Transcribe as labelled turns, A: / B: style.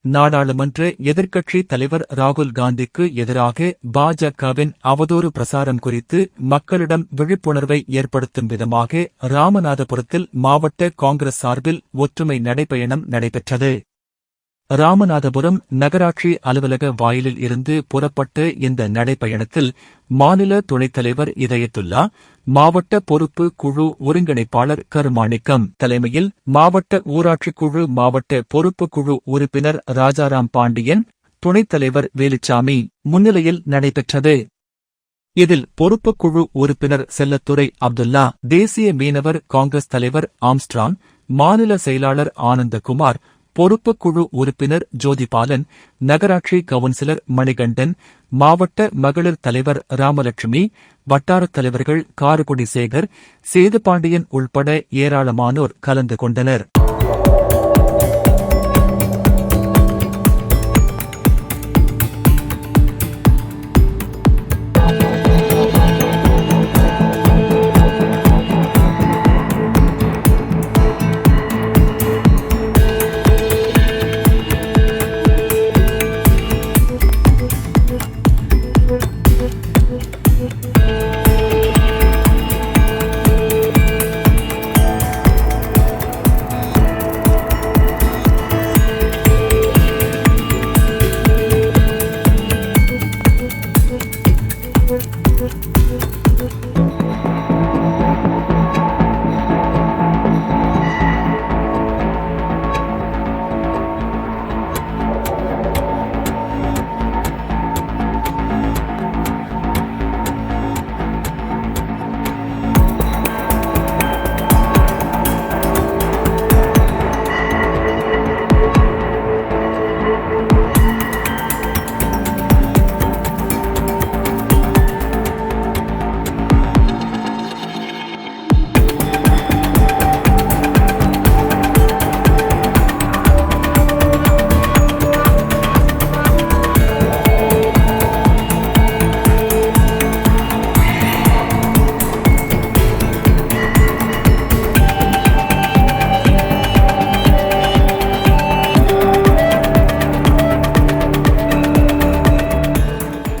A: நாடாளுமன்ற எதிர்க்கட்சி தலைவர் ராகுல் காந்திக்கு எதிராக பாஜகவின் அவதூறு பிரசாரம் குறித்து மக்களிடம் விழிப்புணர்வை ஏற்படுத்தும் விதமாக ராமநாதபுரத்தில் மாவட்ட காங்கிரஸ் சார்பில் ஒற்றுமை நடைபயணம் நடைபெற்றது. ராமநாதபுரம் நகராட்சி அலுவலக வாயிலில் இருந்து புறப்பட்ட இந்த நடைபயணத்தில் மாநில துணைத் தலைவர் இதயத்துல்லா மாவட்ட பொறுப்பு குழு ஒருங்கிணைப்பாளர் கருமாணிக்கம் தலைமையில் மாவட்ட ஊராட்சி குழு மாவட்ட பொறுப்பு குழு உறுப்பினர் ராஜாராம் பாண்டியன் துணைத் தலைவர் வேலுச்சாமி முன்னிலையில் நடைபெற்றது. இதில் பொறுப்புக்குழு உறுப்பினர் செல்லத்துறை அப்துல்லா தேசிய மீனவர் காங்கிரஸ் தலைவர் ஆம்ஸ்ட்ராங் மாநில செயலாளர் ஆனந்தகுமார் பொறுப்புக்குழு உறுப்பினர் ஜோதிபாலன் நகராட்சி கவுன்சிலர் மணிகண்டன் மாவட்ட மகளிர் தலைவர் ராமலட்சுமி வட்டாரத் தலைவர்கள் காரக்குடி சேகர் சேதுபாண்டியன் உள்பட ஏராளமானோர் கலந்து கொண்டனர்.